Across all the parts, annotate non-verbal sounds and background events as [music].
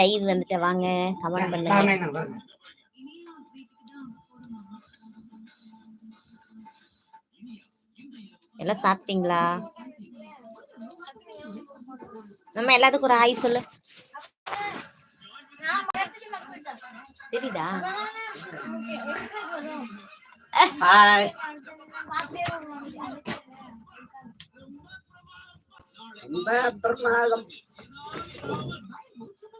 Live வந்துட்டு வாங்க comment பண்ணுங்க. எல்லாம் சாப்பிட்டீங்களா? நம்ம எல்லாத்துக்கும் ஒரு ஹாய் சொல்லு. தெரியுதா? ஹாய் ரொம்ப பிரமாதம்.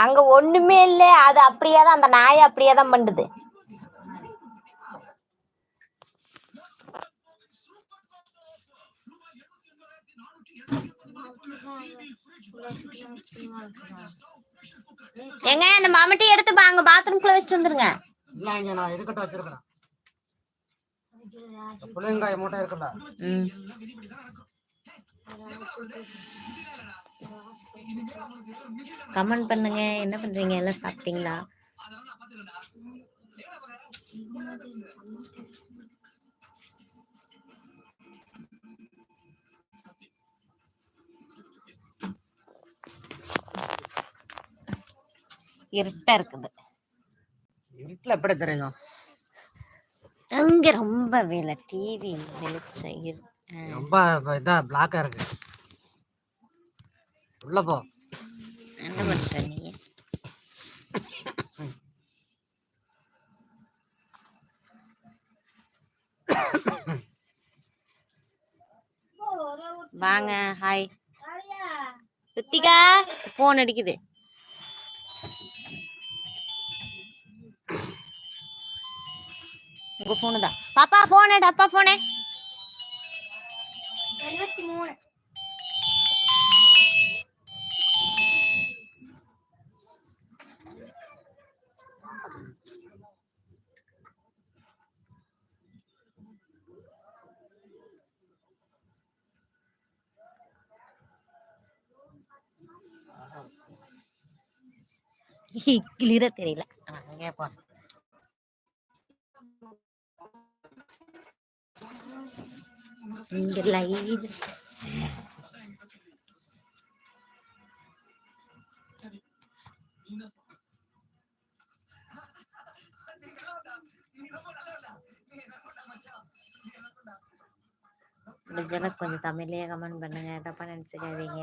அங்க ஒண்ணுமே இல்ல. அது அப்படியே தான் அந்த நாய் அப்படியே தான் பண்ணுது ஏங்க அந்த மம்முட்டி எடுத்து அங்க பாத்ரூம்குள்ள வச்சுட்டு வந்துருங்க. இல்ல, நான் இருக்கட்டும் வச்சிருக்கிறேன். புளியங்காய மூட்டை இருக்குல்ல. கமெண்ட் பண்ணுங்க. என்ன பண்றீங்க? எல்லாம் சாப்பிட்டீங்களா? இருட்டா இருக்குது. இருட்டுல எப்படி தெரியும்? அங்க ரொம்ப வேலை. டிவி வெளிச்சம் இரு ஆ. ரொம்ப இதா பிளாக்கா இருக்கு. உள்ள போ. என்ன பண்ற நீ? வாங்க ஹாய் ருத்திகா போன் அடிக்குது. உங்க போனு தான். பாப்பா போன் எடு அப்பா போனே எழுபத்தி மூணு. கிளியரா தெரியல ஆ, அங்கே போ இங்க லைவ் முடிஞ்சளவு கொஞ்சம் தமிழ்லயே கமெண்ட் பண்ணுங்க தப்பா நினைச்சுக்காதீங்க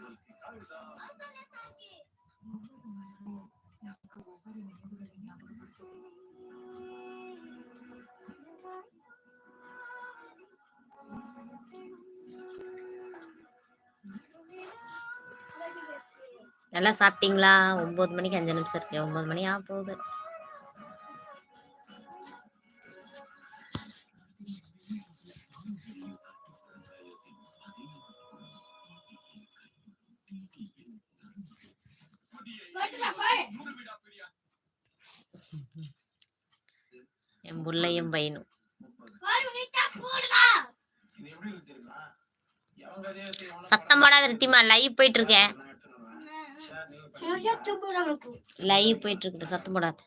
நல்லா சாப்பிட்டீங்களா? ஒன்பது மணிக்கு அஞ்சு நிமிஷம் இருக்கு. ஒன்பது மணி ஆக போகுது. என் புள்ளையும் பையனும். சத்தம் போடாத ரித்திமா. லைவ் போயிட்டு இருக்கேன். லைவ் போயிட்டு இருக்கு சத்தம் போடாத.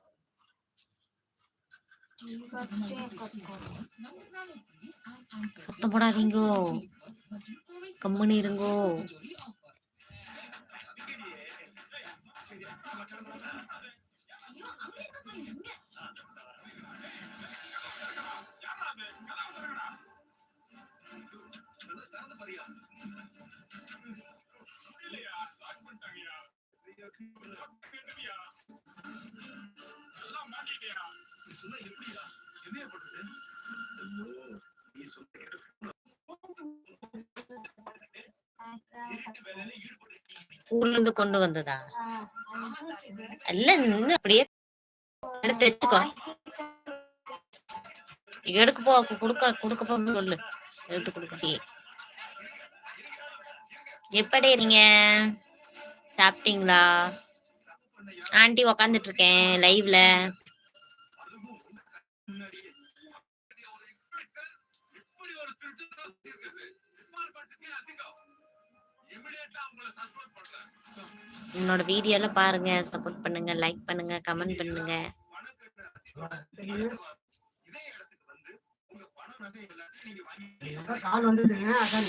சத்தம் போடாதீங்கோ. கம்முன்னு இருங்கோ. எல்லாம் மாட்டிட்டியா கொண்டு வந்ததா? இல்ல நின்னு அப்படியே எடுத்து வச்சுக்கோ. எடுக்க போ குடுக்க கொடுக்க போ சொல்லு. எடுத்து கொடுக்கறீ எப்படி நீங்க? சாப்பிட்டீங்களா? ஆண்டி உக்காந்துட்டு இருக்கேன் லைவ்ல என்னோட வீடியோ எல்லாம் பாருங்க சப்போர்ட் பண்ணுங்க லைக் பண்ணுங்க. கமெண்ட் பண்ணுங்க கால் வந்துட்டுங்க அதான்?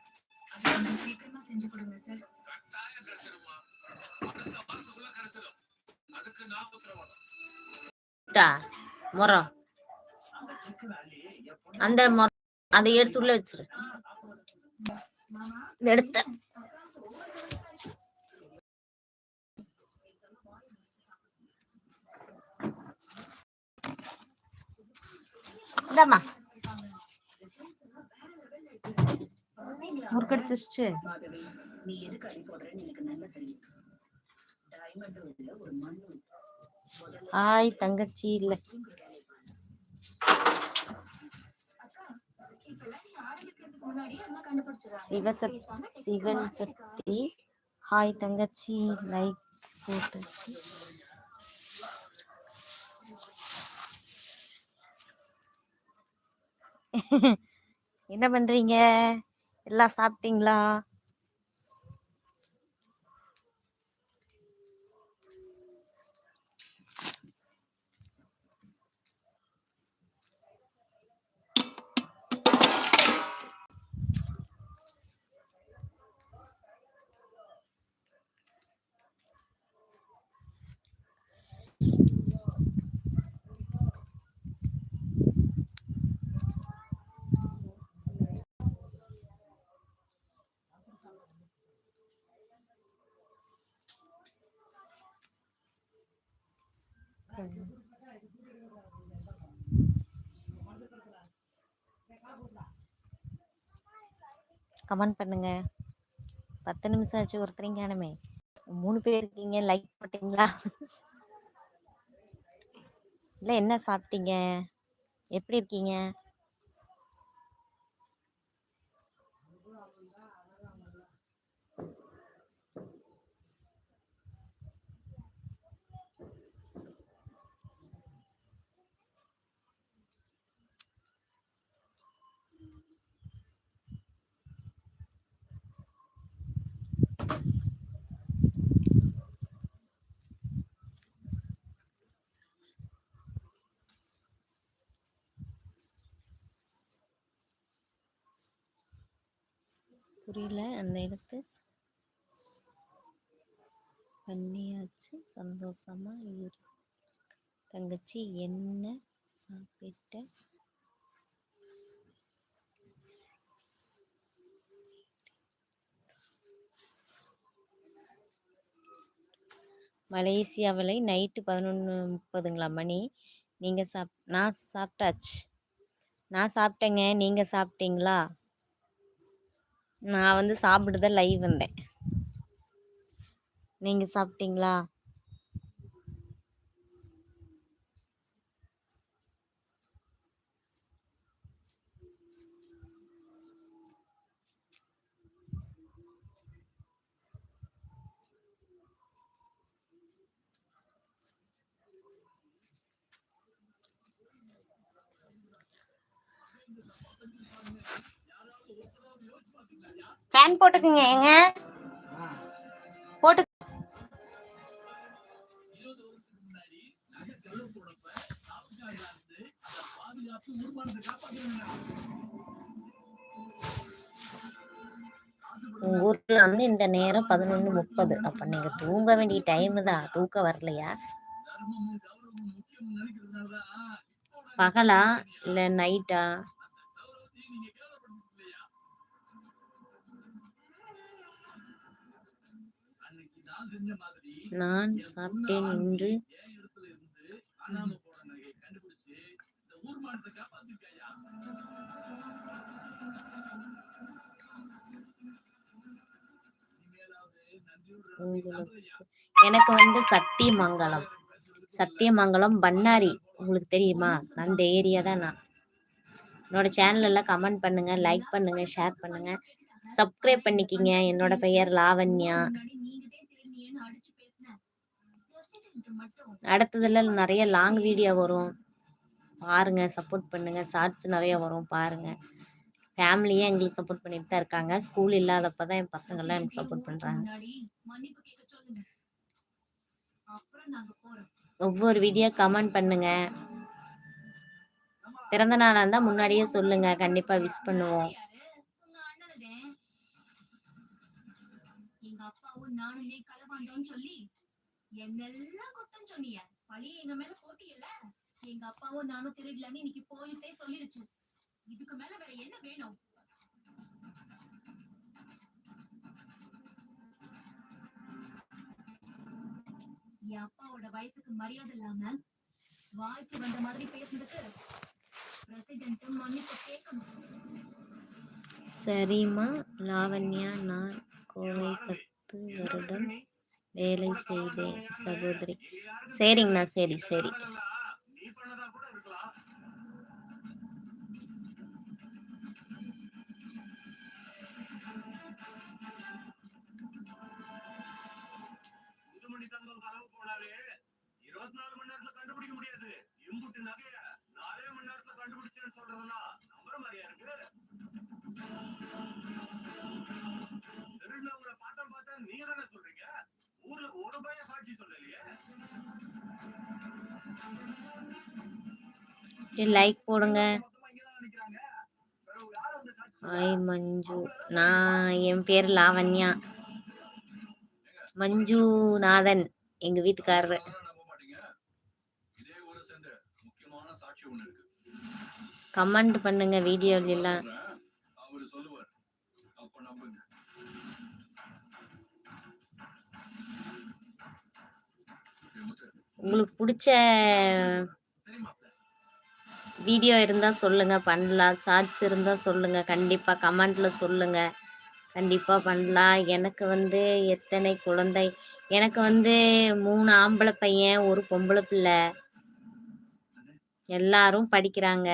டா, முறம் அந்த முறம் அதை எடுத்து உள்ள வச்சிரு. இதை எடுத்த. இந்தாம்மா. முறுக்கடிச்சு வச்சுட்டு. ஹாய் தங்கச்சி இல்ல. சிவசக் சிவன் சக்தி. ஹாய் தங்கச்சி. லைக் போட்டுச்சு. [laughs] என்ன பண்றீங்க? எல்லாம் சாப்பிட்டீங்களா? கமெண்ட் பண்ணுங்க. பத்து நிமிஷம் ஆச்சு ஒருத்தரையும் காணுமே. மூணு பேர் இருக்கீங்க லைக் போட்டீங்களா? இல்லை என்ன சாப்பிட்டீங்க? எப்படி இருக்கீங்க? புரியல. அந்த இடத்து பண்ணியாச்சு. சந்தோஷமா இரு. தங்கச்சி என்ன சாப்பிட்ட? மலேசியாவில் நைட்டு பதினொன்று முப்பதுங்களா மணி? நீங்கள் சாப் நான் சாப்பிட்டாச்சு. நான் சாப்பிட்டேங்க. நீங்கள் சாப்பிட்டீங்களா? நான் வந்து சாப்பிட்டு தான் லைவ் வந்தேன். நீங்கள் சாப்பிட்டீங்களா? ஃபேன் போட்டுக்குங்க ஏங்க. போட்டு உங்க ஊர்ல வந்து இந்த நேரம் பதினொன்று முப்பது. அப்ப நீங்க தூங்க வேண்டிய டைம் தான். தூக்கம் வரலையா? பகலா இல்ல நைட்டா நான் சாப்பிட்டேன் என்று எனக்கு வந்து சத்தியமங்கலம். சத்தியமங்கலம் பண்ணாரி. உங்களுக்கு தெரியுமா? அந்த ஏரியா தான் நான். என்னோட சேனல் எல்லாம் கமெண்ட் பண்ணுங்க லைக் பண்ணுங்க ஷேர் பண்ணுங்க. சப்ஸ்கிரைப் பண்ணிக்கிங்க. என்னோட பெயர் லாவண்யா. அடுத்ததுல நிறைய லாங் வீடியோ வரும். பாருங்க சப்போர்ட் பண்ணுங்க. ஷார்ட்ஸ் நிறைய வரும் பாருங்க. ஃபேமிலியே எங்களுக்கு சப்போர்ட் பண்ணிட்டு தான் இருக்காங்க. ஸ்கூல் இல்லாதப்ப தான் என் பசங்கள்லாம் எனக்கு சப்போர்ட் பண்றாங்க. ஒவ்வொரு வீடியோ கமெண்ட் பண்ணுங்க. பிறந்த நாளா இருந்தா முன்னாடியே சொல்லுங்க. கண்டிப்பா விஷ் பண்ணுவோம். எங்க அப்பாவும் சொல்லி என்னெல்லாம் சொன்னீங்க. பழி எங்க மேல போட்டி இல்ல எங்க அப்பாவும் நானும் திருடலன்னு இன்னைக்கு போலீஸே சொல்லிடுச்சு இதுக்கு மேல வேற என்ன வேணும்? என் அப்பாவோட வயசுக்கு மரியாதை இல்லாம வாய்க்கு வந்த மாதிரி பேசுனதுக்கு பிரசிடென்ட் மன்னிப்பு கேட்கணும். சரிம்மா. லாவண்யா நான் கோவை பத்து வருடம் வேலை செய்தேன் சகோதரி. சரிங்கண்ணா சரி சரி. லைக் போடுங்க. ஹாய் மஞ்சு. நான் என் பேர் லாவண்யா. மஞ்சு நாதன் எங்க வீட்டுக்காரரு. கமெண்ட் பண்ணுங்க வீடியோலாம் உங்களுக்கு பிடிச்ச வீடியோ இருந்தால் சொல்லுங்கள் பண்ணலாம். ஷார்ட்ஸ் இருந்தால் சொல்லுங்கள் கண்டிப்பாக கமெண்ட்டில் சொல்லுங்கள் கண்டிப்பாக பண்ணலாம். எனக்கு வந்து எத்தனை குழந்தை? எனக்கு வந்து மூணு ஆம்பளை பையன் ஒரு பொம்பளை பிள்ளை. எல்லாரும் படிக்கிறாங்க.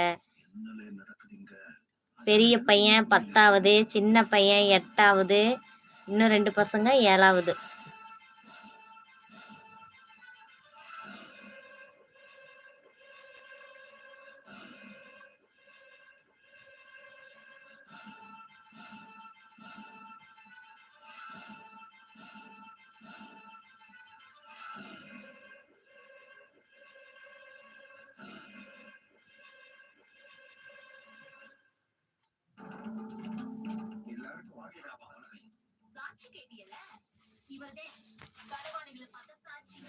பெரிய பையன் பத்தாவது சின்ன பையன் எட்டாவது இன்னும் ரெண்டு பசங்க ஏழாவது. ஃபர்ஸ்ட் கேட்டியல இவதே கடவாணிகளை பார்த்த சாட்சி.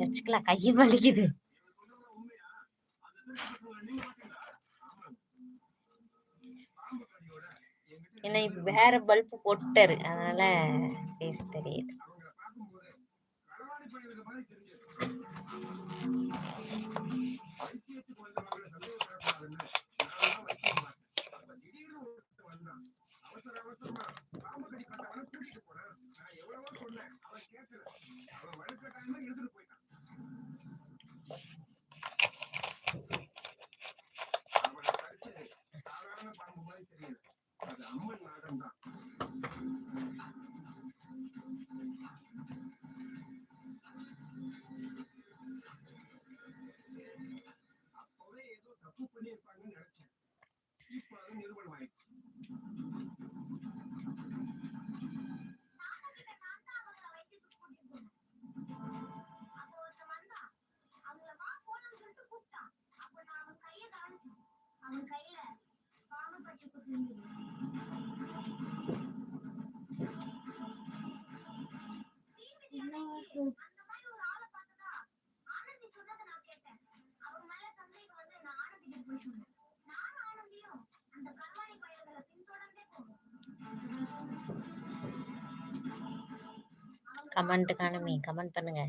வச்சுக்கலாம். கையை வலிக்குது. ஏன்னா இப்ப வேற பல்ப் போட்டாரு அதனால பேச தெரியுது. கமெண்ட் காணுமே கமெண்ட் பண்ணுங்க.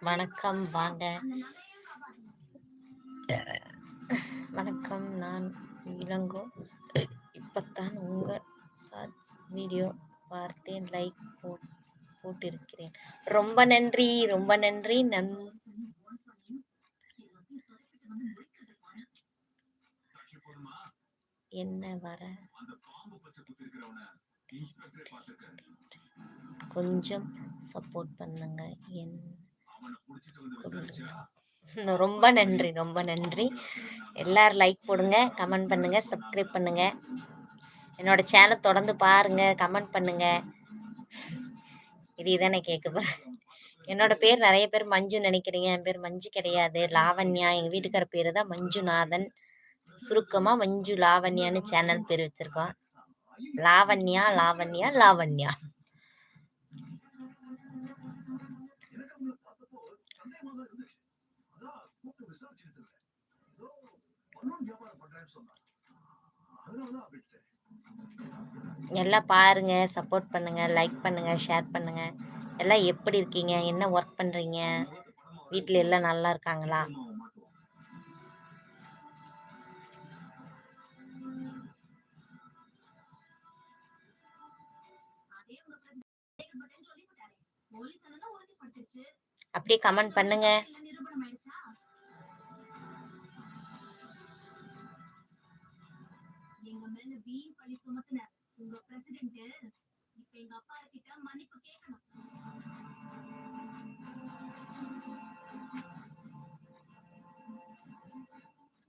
வணக்கம் வாங்க. வணக்கம் நான் இளங்கோ. இப்பத்தான் உங்க ஷார்ட்ஸ் வீடியோ பார்த்தேன் லைக் போட்டிருக்கிறேன். ரொம்ப நன்றி ரொம்ப நன்றி. நன் என்ன வர? கொஞ்சம் சப்போர்ட் பண்ணுங்க. என் ரொம்ப நன்றி ரொம்ப நன்றி. எல்லாரும் லைக் போடுங்க கமெண்ட் பண்ணுங்க சப்ஸ்கிரைப் பண்ணுங்க. என்னோட சேனல் தொடர்ந்து பாருங்க கமெண்ட் பண்ணுங்க. இது இதானே கேட்க போறேன் என்னோட பேர் நிறைய பேர் மஞ்சு நினைக்கிறீங்க. என் பேர் மஞ்சு கிடையாது. லாவண்யா. எங்கள் வீட்டுக்கார பேர் தான் மஞ்சுநாதன். சுருக்கமாக மஞ்சு லாவண்யான்னு சேனல் பேர் வச்சுருக்கோம். லாவண்யா லாவண்யா லாவண்யா. எல்லாம் பாருங்க சப்போர்ட் பண்ணுங்க லைக் பண்ணுங்க ஷேர் பண்ணுங்க. எல்லாம் எப்படி இருக்கீங்க? என்ன ஒர்க் பண்ணுறீங்க வீட்டில் எல்லாம் நல்லா இருக்காங்களா? அப்படியே கமெண்ட் பண்ணுங்க. எங்க மேல வீண் பழி சுமத்தின உங்க பிரசிடென்ட் இப்ப எங்க அப்பா கிட்ட மன்னிப்பு கேட்கணும்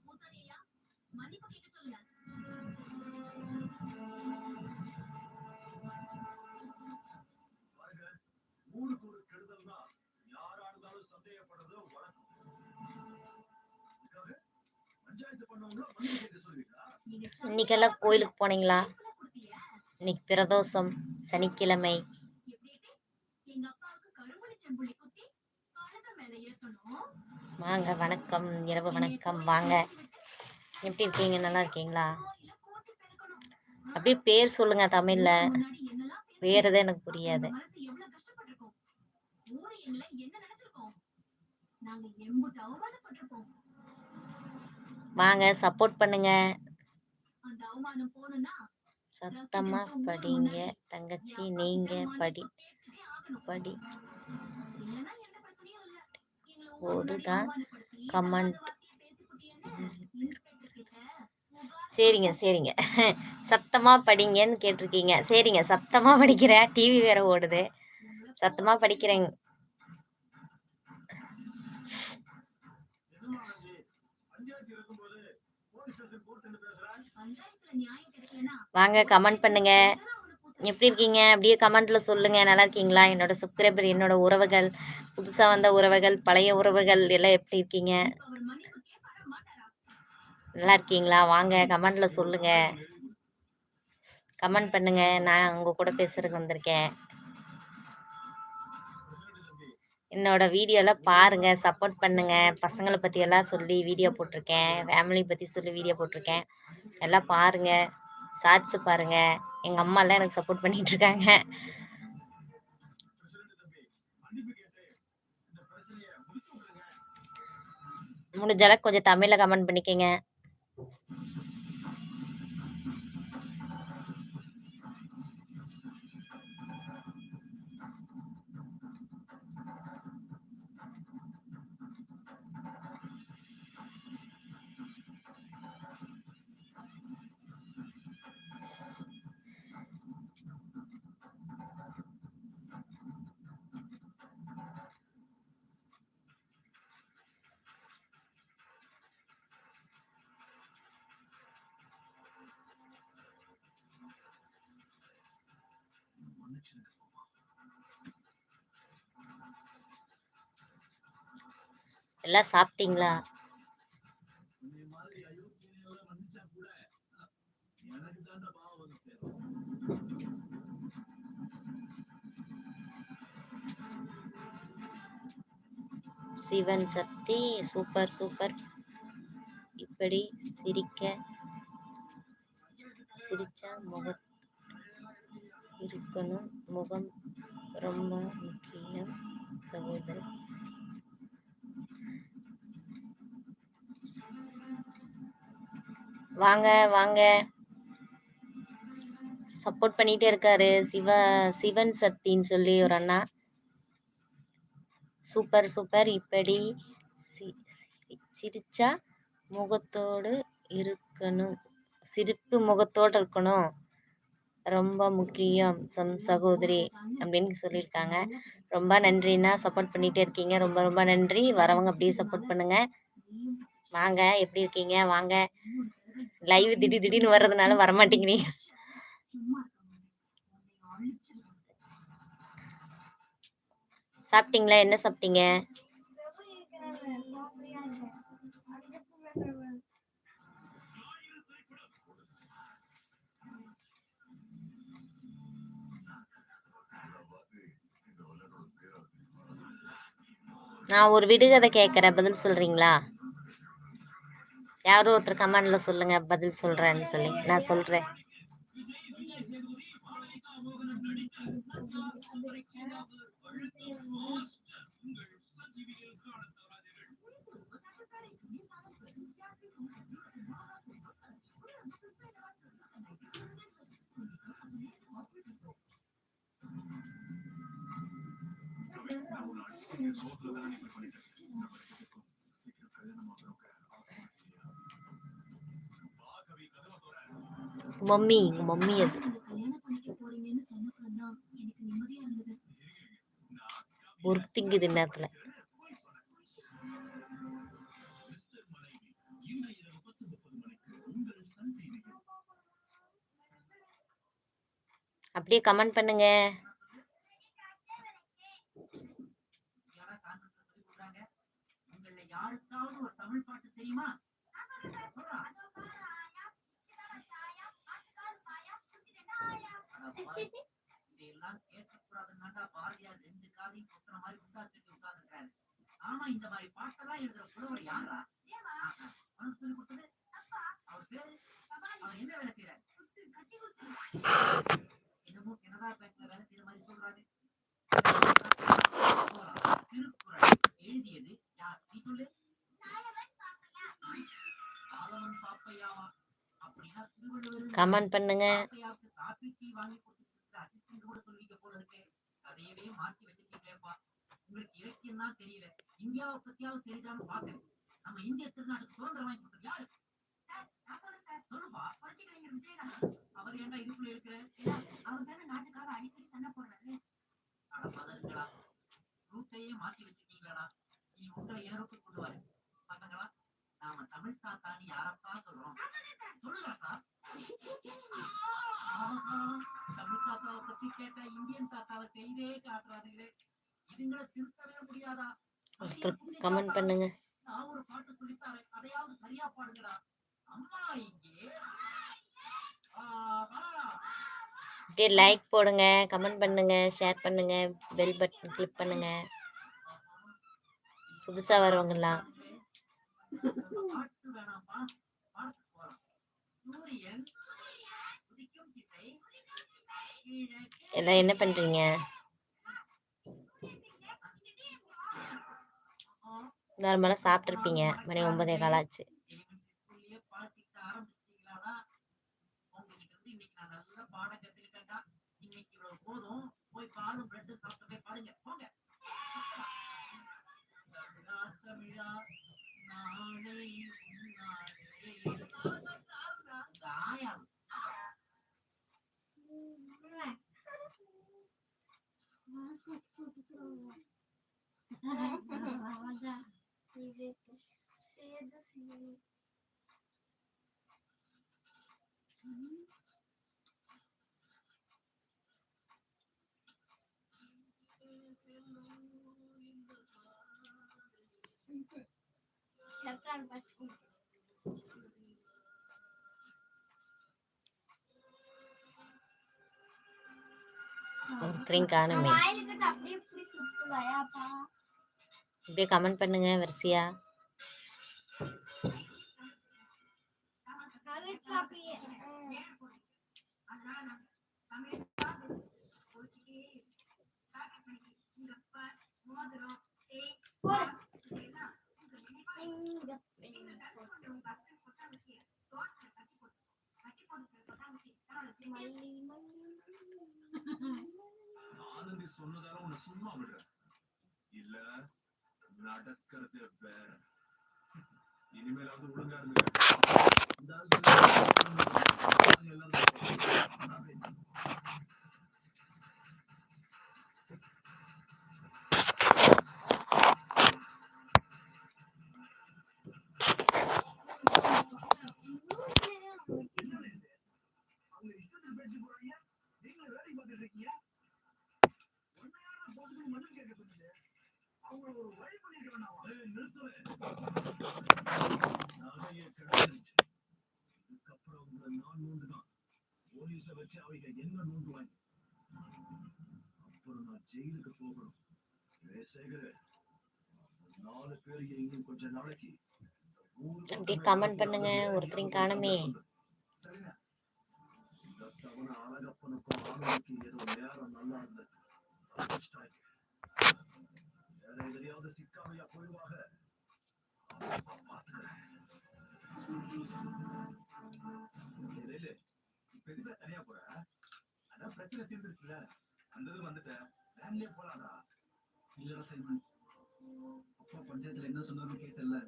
பூசாரியா மன்னிப்பு கேட்க சொல்லுங்க. ஊருக்கு ஒரு கெடுதல்னா யாரா இருந்தாலும் சந்தேகப்படுறது வழக்கம். இன்னைக்கெல்லாம் கோயிலுக்கு போனீங்களா? இன்னைக்கு பிரதோஷம் சனிக்கிழமை. வாங்க வணக்கம். இரவு வணக்கம். வாங்க. எப்படி இருக்கீங்க? நல்லா இருக்கீங்களா? அப்படியே பேர் சொல்லுங்க தமிழ்ல. வேற எதுவும் எனக்கு புரியாது. வாங்க சப்போர்ட் பண்ணுங்க. சத்தமா படிங்க தங்கச்சி நீங்க படி படி போதுதான் கமெண்ட் சரிங்க சரிங்க சத்தமா படிங்கன்னு கேட்டிருக்கீங்க சரிங்க சத்தமா படிக்கிறேன் டிவி வேற ஓடுது சத்தமா படிக்கிறேங்க நியாய வாங்க கமெண்ட் பண்ணுங்க. எப்படி இருக்கீங்க? அப்படியே கமெண்ட்ல சொல்லுங்க. நல்லா இருக்கீங்களா? என்னோட சப்ஸ்கிரைபர் என்னோட உறவுகள் புதுசா வந்த உறவுகள் பழைய உறவுகள் எல்லாம் எப்படி இருக்கீங்க? நல்லா இருக்கீங்களா? வாங்க கமெண்ட்ல சொல்லுங்க. கமெண்ட் பண்ணுங்க. நான் உங்க கூட பேசுறதுக்கு வந்திருக்கேன். என்னோட வீடியோலாம் பாருங்க. சப்போர்ட் பண்ணுங்க. பசங்களை பத்தி எல்லாம் சொல்லி வீடியோ போட்டிருக்கேன். ஃபேமிலி பத்தி சொல்லி வீடியோ போட்டிருக்கேன். எல்லாம் பாருங்க. ஷார்ட்ஸ் பாருங்க. எங்க அம்மா எல்லாம் எனக்கு சப்போர்ட் பண்ணிட்டு இருக்காங்க. முடிஞ்சால கொஞ்சம் தமிழ்ல கமெண்ட் பண்ணிக்கங்க. எல்லாம் சாப்பிட்டீங்களா? Sivan Sakthi super super. இப்படி சிரிக்க சிரிச்சா முகத் இருக்கணும் முகம் ரொம்ப முக்கியம் சகோதரி வாங்க வாங்க. சப்போர்ட் பண்ணிட்டே இருக்காரு. சிவ சிவன் சக்தின்னு சொல்லி ஒரு அண்ணா. Super super. இப்படி சி- சிரிச்சா முகத்தோடு இருக்கணும். சிரிப்பு முகத்தோடு இருக்கணும். ரொம்ப முக்கியம். சம் சகோதரி அப்படின்னு சொல்லியிருக்காங்க. ரொம்ப நன்றிண்ணா. சப்போர்ட் பண்ணிகிட்டே இருக்கீங்க. ரொம்ப ரொம்ப நன்றி. வரவங்க அப்படியே சப்போர்ட் பண்ணுங்க. வாங்க. எப்படி இருக்கீங்க? வாங்க. லைவ் திடீர் திடீர்னு வர்றதுனால வரமாட்டேங்கிறீங்க. சாப்பிட்டீங்களா? என்ன சாப்பிட்டீங்க? நான் ஒரு விடுகதை கேட்குறேன். பதில் சொல்கிறீங்களா யாரோ ஒருத்தர் கமெண்ட்ல சொல்லுங்க. பதில் சொல்றேன்னு சொல்லி. நான் சொல்றேன். மம்மி எங்க மம்மி அது. ஒரு திங்குது நேரத்துல. அப்படியே கமெண்ட் பண்ணுங்க. யாருக்காவது ஒரு தமிழ் பாட்டு தெரியுமா? சொல்றா. அட இதையெல்லாம் கேட்கக்கூடாதுன்னாண்டா பாரதியார் ரெண்டு காதையும் கொத்துற மாதிரி உட்கார்ந்துட்டு உட்கார்ந்துருக்காரு. ஆமா இந்த மாதிரி பாட்டெல்லாம் எழுதுற புலவர் யாரா அவனுக்கு உனக்கு கொடுத்தது. அவர் பேரு? அவர் என்ன வேலை செய்யறாரு என்னமோ கனடா பேங்க்ல வேலை செய்யற மாதிரி சொல்றாரு. திருக்குறள் எழுதியது யார் நீ சொல்லு கமெண்ட் பண்ணுங்க. அதையவே மாத்தி வச்சிருக்கீங்களேப்பா உங்களுக்கு இலக்கியம் தான் தெரியல. இந்தியாவை பத்தியாவது தெரிஞ்சாலும் பாக்குறேன் நம்ம இந்திய திருநாட்டுக்கு சுதந்திரம் வாங்கி உங்களை ஏறோக்கு கொள்வாரு பசங்களா நாம தமிழ் தாத்தான்னு யாரப்பா சொல்றோம்? சொல்லுங்க சார் தமிழ் தாத்தாவை பத்தி கேட்டா இந்தியன் தாத்தாவை செய்தே காட்டுறாங்களே இதுங்களை திருத்தவே முடியாதா? கமெண்ட் பண்ணுங்க. நான் ஒரு பாட்டு சொல்லித்தாரேன். அதையாவது சரியா பாடுங்கடா. அம்மா இங்கே. லைக் போடுங்க கமெண்ட் பண்ணுங்க ஷேர் பண்ணுங்க பெல் பட்டன் கிளிக் பண்ணுங்க புதுசா வரவங்கலாம் பாட்டு வேணாம்பா பாடத்துக்கு போலாம் சூரியன் உதிக்கும் புதுசா கிழக்கு எல்லாம் என்ன பண்றீங்க? நார்மலாக சாப்பிட்ருப்பீங்க மணி ஒன்பதே காலாச்சு. ஆச்சு பாடம் இன்னைக்கு இவ்வளவு போதும். போய் பாலும் பிரெட்டும் சாப்பிட்டு போய் பாருங்க. போங்க. தமிழா தமிழா நாளை உன்னாலே. இந்த ஆயா ஒருத்தரையும் காணுமே. வாயிலுக்கு அப்படியே இப்படியே கமெண்ட் பண்ணுங்க வரிசையா. ஆனந்தி சொன்னதால உன்னை சும்மா விடுறேன். இல்ல நடக்கிறது வேற. இனிமேலாவது ஒழுங்கா இருந்துக்க. எல்லாரும் அவங்க இஷ்டத்துக்கு பேசி போறாங்க நீங்க வேலை பார்த்துட்டு இருக்கீங்க உண்மையான போட்டு மதில் கேட்க சொன்னீங்க அவங்க ஒரு வழி பண்ணிருக்க வேணாமா நிறுத்துவேன் நிறைய கிடந்துருச்சு இதுக்கப்புறம் உங்களை நான் நோண்டுதான் அவங்க என்ன நோண்டுவாங்க அப்புறம் நான் ஜெயிலுக்கு போகணும் சேகர நாலு பேர் இன்னும் கொஞ்ச நாளைக்கு அப்படியே comment பண்ணுங்க. ஒருத்தரையும் காணுமே. அழகப்பனுக்கும் ஆளுக்கு ஏதோ நேரம் நல்லா இருந்தது. வேற எதிரையாவது சிக்காமையா போயிடுவாங்க பாத்துக்கிறேன் இப்ப எதுக்கு தனியா போற? அதான் பிரச்சனை தீர்ந்துருச்சுல. வந்தது வந்துட்டேன். வேன்லயே போலாடா இல்லடா சைமன். அப்பா பஞ்சாயத்துல என்ன சொன்னாலும் கேட்டல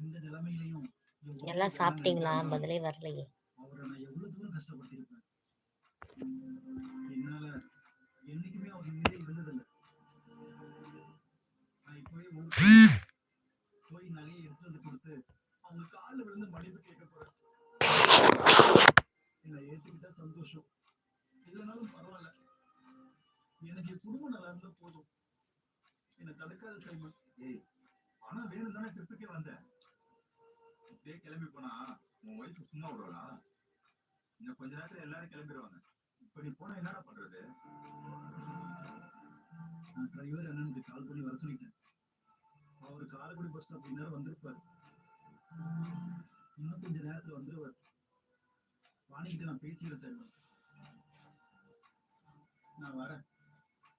இந்த நிலைமையிலையும் எல்லாம் சாப்பிட்டீங்களா? பதிலே வரலையே. அவரை நான் எவ்வளவு தூரம் கஷ்டப்பட்டிருப்பேன் என்னால என்னைக்குமே அவர் நிம்மதியா இருந்ததில்லை நான் ஊருக்கு போய் நகையை எடுத்து வந்து கொடுத்து அவங்க காலில் விழுந்து போறேன் என்னை ஏத்துக்கிட்டா சந்தோஷம். இல்லைனாலும் பரவாயில்ல. எனக்கு குடும்பம் நல்லா இருந்தா போதும். என்னை தடுக்காத சைமன். ஏய் பணம் வேணும் தானே ட்ரிப்புக்கே வந்தேன். இப்படியே கிளம்பி போனா உன் ஒய்ஃப் சும்மா விடுவாளா? இன்னும் கொஞ்ச நேரத்துல எல்லாரும் கிளம்பிடுவாங்க. இப்ப நீ போனா என்னடா பண்றது? நான் டிரைவர் அண்ணனுக்கு கால் பண்ணி வர சொல்லிட்டேன். அவரு காரைக்குடி பஸ் ஸ்டாப் நேரம் வந்திருப்பாரு. இன்னும் கொஞ்ச நேரத்துல வந்துருவாரு. வாணிக்கிட்ட நான் பேசிக்கிறேன் சார் நான் வரேன்.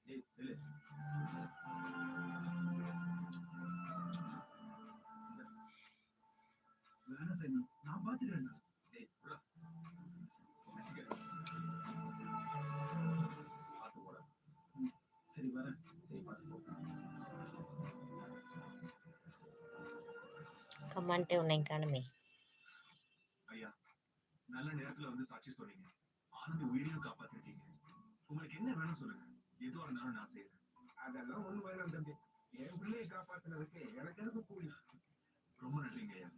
ஏய் செல்லு. வேணாம் சார் நான் பாத்துக்கிறேன் ஏய் உள்ள. பார்த்து போட. சரி வரேன். சரி பார்த்து போ. கமெண்ட்டே உன்னை காணுமே ஐயா நல்ல நேரத்துல வந்து சாட்சி சொன்னீங்க. ஆனந்த் உயிரையும் காப்பாத்திருக்கீங்க. உங்களுக்கு என்ன வேணும் சொல்லுங்க. எதுவா இருந்தாலும் நான் செய்யறேன் அதெல்லாம் ஒண்ணு வேணும் தம்பி. என் பிள்ளையை காப்பாத்துனதுக்கு எனக்கு எதுக்கு கூலி? ரொம்ப நன்றிங்க ஐயா.